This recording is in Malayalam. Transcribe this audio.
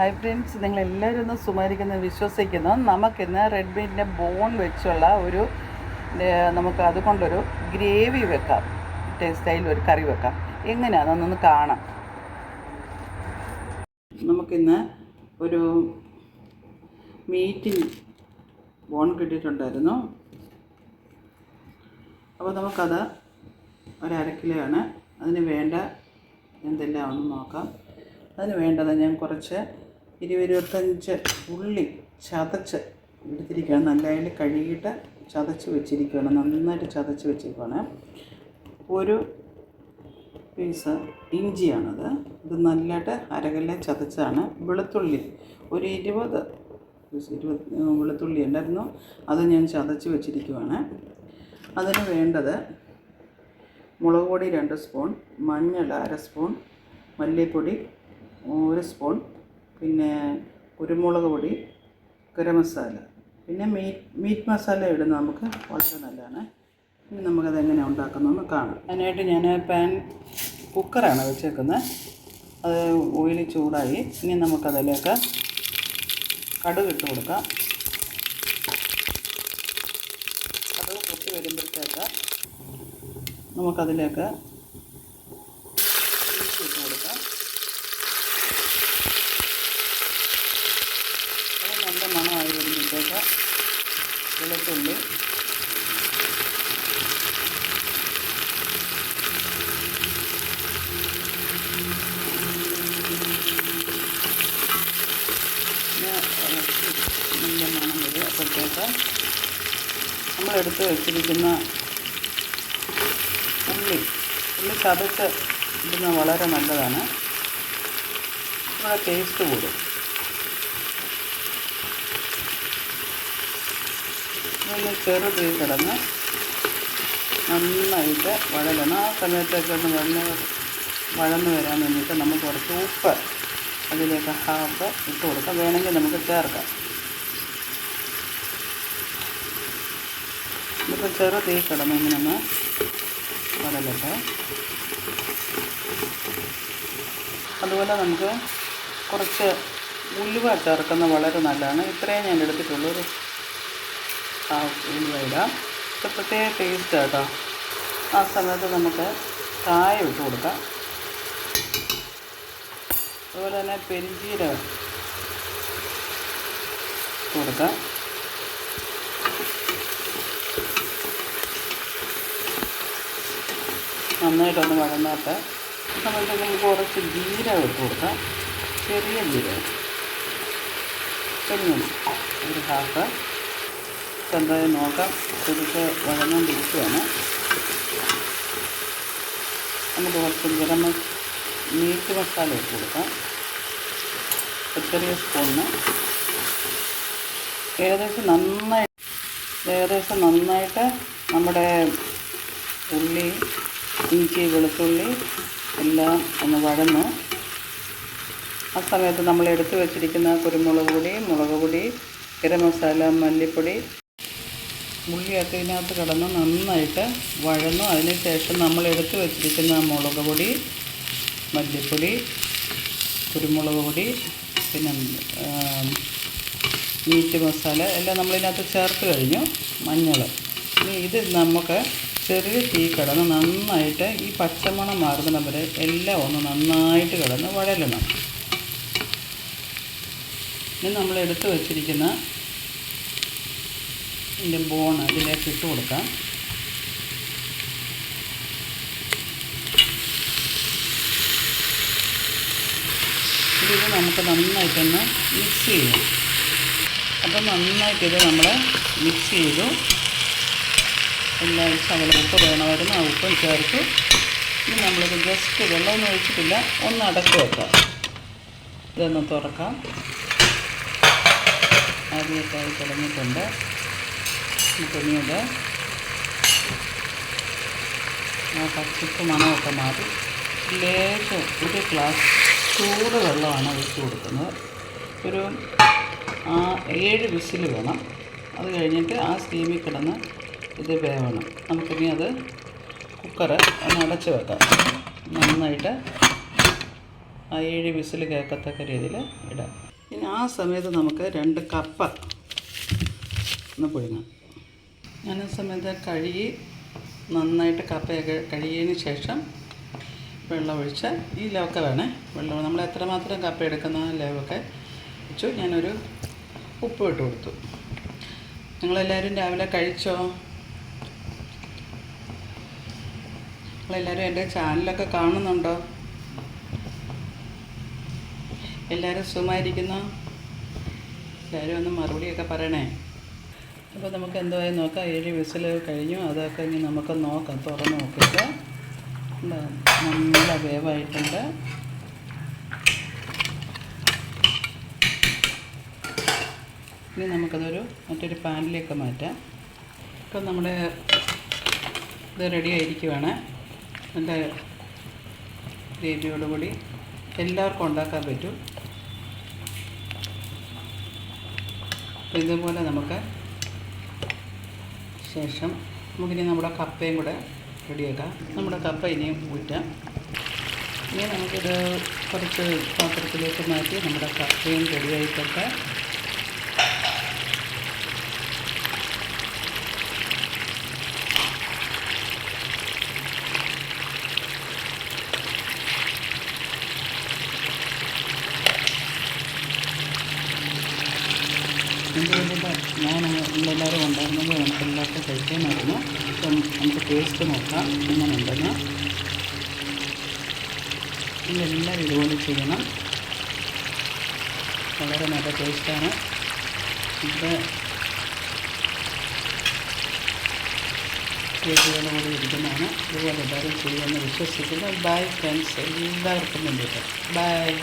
ഹായ് ഫ്രണ്ട്സ് നിങ്ങൾ എല്ലാവരും ഒന്ന് സുമാരിക്കുന്ന വിശ്വസിക്കുന്നു. നമുക്കിന്ന് റെഡ് ബോൺ വെച്ചുള്ള ഒരു നമുക്ക് അതുകൊണ്ടൊരു ഗ്രേവി വെക്കാം. ടേസ്റ്റൈൽ ഒരു കറി വെക്കാം. എങ്ങനെയാണെന്നൊന്ന് കാണാം. നമുക്കിന്ന് ഒരു മീറ്റിന് ബോൺ കിട്ടിയിട്ടുണ്ടായിരുന്നു. അപ്പോൾ നമുക്കത് ഒരു അര കിലോയാണ്. അതിന് വേണ്ട എന്തെല്ലാം ഒന്ന് നോക്കാം. അതിന് വേണ്ടത് ഞാൻ കുറച്ച് ഇരുപത് ഇരുപത്തഞ്ച് ഉള്ളി ചതച്ച് എടുത്തിരിക്കുകയാണ്. നല്ലതിൽ കഴുകിയിട്ട് ചതച്ച് വെച്ചിരിക്കുകയാണ്. നന്നായിട്ട് ചതച്ച് വെച്ചിരിക്കുകയാണ്. ഒരു പീസ് ഇഞ്ചിയാണത്. ഇത് നല്ലതായിട്ട് അരകല്ലേ ചതച്ചാണ് വെളുത്തുള്ളി ഒരു ഇരുപത് ഇരുപത് വെളുത്തുള്ളി ഉണ്ടായിരുന്നു. അത് ഞാൻ ചതച്ച് വെച്ചിരിക്കുവാണ് അതിന് വേണ്ടത് മുളക് പൊടി രണ്ട് സ്പൂൺ മഞ്ഞൾ അര സ്പൂൺ മല്ലിപ്പൊടി ഒരു സ്പൂൺ പിന്നെ കുരുമുളക് പൊടി ഗരം മസാല. പിന്നെ മീറ്റ് മീറ്റ് മസാല ഇടുന്നത് നമുക്ക് വളരെ നല്ലതാണ്. ഇനി നമുക്കത് എങ്ങനെ ഉണ്ടാക്കുന്നതെന്ന് കാണാം. അതിനായിട്ട് ഞാൻ പാൻ കുക്കറാണ് വെച്ചേക്കുന്നത്. അത് ഓയിൽ ചൂടായി. ഇനി നമുക്കതിലേക്ക് കടുക് ഇട്ട് കൊടുക്കാം. കടുക് പൊട്ടി വരുമ്പോഴത്തേക്ക് നമുക്കതിലേക്ക് ഇഞ്ചി ഇട്ട് കൊടുക്കാം അത് നല്ല മണമായി വരുമ്പോഴത്തേക്ക് ഇളക്കി നല്ല മണം വരും അപ്പോഴത്തേക്ക് നമ്മളെടുത്ത് വെച്ചിരിക്കുന്ന ഉള്ളി. ഉള്ളി ചതച്ച് ഇടുന്നത് വളരെ നല്ലതാണ്. നമ്മുടെ ടേസ്റ്റ് കൂടും. ഇതൊന്ന് ചെറുത് കിടന്ന് നന്നായിട്ട് വഴലണം. ആ സമയത്തൊക്കെ ഒന്ന് വഴന്ന് വഴന്ന് വരാൻ വേണ്ടിയിട്ട് നമുക്ക് കുറച്ച് ഉപ്പ് അതിലേക്ക് ഹാഫ് ഇട്ട് കൊടുക്കാം. വേണമെങ്കിൽ നമുക്ക് ചേർക്കാം. ഇപ്പോൾ ചെറു തീ കിടന്ന് ഇങ്ങനെ ഒന്ന് അതുപോലെ നമുക്ക് കുറച്ച് ഉലുവ ചേർക്കുന്ന വളരെ നല്ലതാണ്. ഇത്രയും ഞാൻ എടുത്തിട്ടുള്ളൂ. ഒരു ഉലുവ ഇടാം. ഇത് പ്രത്യേക ടേസ്റ്റ് കേട്ടോ ആ സമയത്ത് നമുക്ക് കായം ഇട്ട് കൊടുക്കാം. അതുപോലെ തന്നെ പെരിഞ്ചീരകം കൊടുക്കാം. നന്നായിട്ടൊന്ന് വഴന്നാട്ട്. സമയത്ത് നമുക്ക് കുറച്ച് ജീരകം ഇട്ട് കൊടുക്കാം. ചെറിയ ജീരകം. ഒരു ഹാഫ് എന്തായാലും നോക്കാം. ചെറുക്ക് വഴന്നുകൊണ്ടിരിക്കുകയാണ് നമുക്ക് കുറച്ച് ഗരം മീറ്റ് മസാല ഇട്ട് കൊടുക്കാം. ചെറിയ സ്പൂണിന്. ഏകദേശം നന്നായി ഏകദേശം നന്നായിട്ട് നമ്മുടെ ഉള്ളി ഇഞ്ചി വെളുത്തുള്ളി എല്ലാം ഒന്ന് വഴന്നു. ആ സമയത്ത് നമ്മൾ എടുത്തു വെച്ചിരിക്കുന്ന കുരുമുളക് പൊടി മുളക് പൊടി ഗരം മസാല മല്ലിപ്പൊടി ഉള്ളിയൊക്കെ ഇതിനകത്ത് കിടന്ന് നന്നായിട്ട് വഴന്നു. അതിനുശേഷം നമ്മൾ എടുത്തു വച്ചിരിക്കുന്ന മുളക് പൊടി മല്ലിപ്പൊടി കുരുമുളക് പൊടി പിന്നെ മീറ്റ് മസാല എല്ലാം നമ്മളിതിനകത്ത് ചേർത്ത് കഴിഞ്ഞു. മഞ്ഞൾ. ഇനി ഇത് നമുക്ക് ചെറിയ തീ കിടന്ന് നന്നായിട്ട് ഈ പച്ചമണം മാറുന്നിടം വരെ എല്ലാം ഒന്ന് നന്നായിട്ട് കിടന്ന് വഴലണം. ഇനി നമ്മൾ എടുത്തു വെച്ചിരിക്കുന്ന ബോൺ ഇതിലേക്ക് ഇട്ട് കൊടുക്കാം. ഇത് നമുക്ക് നന്നായിട്ടൊന്ന് മിക്സ് ചെയ്യാം. അപ്പം നന്നായിട്ടിത് നമ്മൾ മിക്സ് ചെയ്തു. എല്ലാം ശകലം ഉപ്പ് വേണമായിരുന്നു. ആ ഉപ്പും ചേർത്ത് ഇനി നമ്മളിത് ജസ്റ്റ് വെള്ളമൊന്നും ഒഴിച്ചിട്ടില്ല. ഒന്ന് അടച്ചു വെക്കാം. ഇതൊന്ന് തുറക്കാം. ആദ്യമൊക്കെ ആയി തുടങ്ങിയിട്ടുണ്ട്. നമുക്കിനിയത് ആ പച്ചപ്പ് മണമൊക്കെ മാറി. ലേശം ഒരു ഗ്ലാസ് ചൂട് വെള്ളമാണ് ഒഴിച്ച് കൊടുക്കുന്നത്. ഒരു ഏഴ് വിസിൽ വേണം. അത് കഴിഞ്ഞിട്ട് ആ സ്റ്റീമിൽ കിടന്ന് ഇത് വേവണം. നമുക്കിനി അത് കുക്കറ് ഒന്ന് അടച്ച് വെക്കാം. നന്നായിട്ട് ആ ഏഴ് വിസിൽ കേൾക്കത്തക്ക രീതിയിൽ ഇടാം. ഇനി ആ സമയത്ത് നമുക്ക് രണ്ട് കപ്പ ഒന്ന് പുഴുങ്ങാം. ഞാൻ ആ സമയത്ത് കഴുകി നന്നായിട്ട് കപ്പയൊക്കെ കഴുകിയതിന് ശേഷം വെള്ളമൊഴിച്ച് ഈ ലോക്കെ വേണേ വെള്ളം നമ്മൾ എത്രമാത്രം കപ്പ എടുക്കുന്ന ലെവൊക്കെ വെച്ചു. ഞാനൊരു ഉപ്പ് ഇട്ട് കൊടുത്തു. നിങ്ങളെല്ലാവരും രാവിലെ കഴിച്ചോ? നിങ്ങളെല്ലാവരും എന്റെ ചാനലൊക്കെ കാണുന്നുണ്ടോ? എല്ലാവരും സുഖമായിരിക്കുന്നു? എല്ലാവരും ഒന്ന് മറുപടിയൊക്കെ പറയണേ. അപ്പോൾ നമുക്ക് എന്തായാലും നോക്കാം. ഏഴ് വിസിൽ കഴിഞ്ഞു. അതൊക്കെ ഇനി നമുക്ക് നോക്കാം. തുറന്ന് നോക്കിയിട്ട്. നല്ല വേവായിട്ടുണ്ട്. ഇനി നമുക്കതൊരു മറ്റൊരു പാനിലേക്ക് മാറ്റാം. ഇപ്പം നമ്മുടെ ഇത് റെഡി ആയിരിക്കുവാണ്. നല്ല ഗ്രേവിയോടുകൂടി എല്ലാവർക്കും ഉണ്ടാക്കാൻ പറ്റും. ഇതുപോലെ നമുക്ക് ശേഷം നമുക്കിനി നമ്മുടെ കപ്പയും കൂടെ റെഡിയാക്കാം. നമ്മുടെ കപ്പ ഇനിയും ഊറ്റാം. ഇനി നമുക്കിത് കുറച്ച് പാത്രത്തിലേക്ക് മാറ്റി നമ്മുടെ കപ്പയും റെഡിയായിക്കോട്ടെ ഞാൻ എല്ലാവരും ഉണ്ടായിരുന്നെങ്കിൽ നമുക്ക് എല്ലാവർക്കും കഴിക്കാനായിരുന്നു. അപ്പം നമുക്ക് ടേസ്റ്റ് നോക്കാം. എങ്ങനെയുണ്ടെന്ന്. നിങ്ങളെല്ലാവരും ഇതുപോലെ ചെയ്യണം. വളരെ നല്ല ടേസ്റ്റാണ് ഇത് കേക്കുകളും കൂടി ഇരിക്കുന്നതാണ്. ഇതുപോലെ എല്ലാവരും ചെയ്യുമെന്ന് വിശ്വസിക്കുന്നു. ബൈ ഫ്രണ്ട്സ് എല്ലാവർക്കും വേണ്ടിയിട്ട്. ബൈ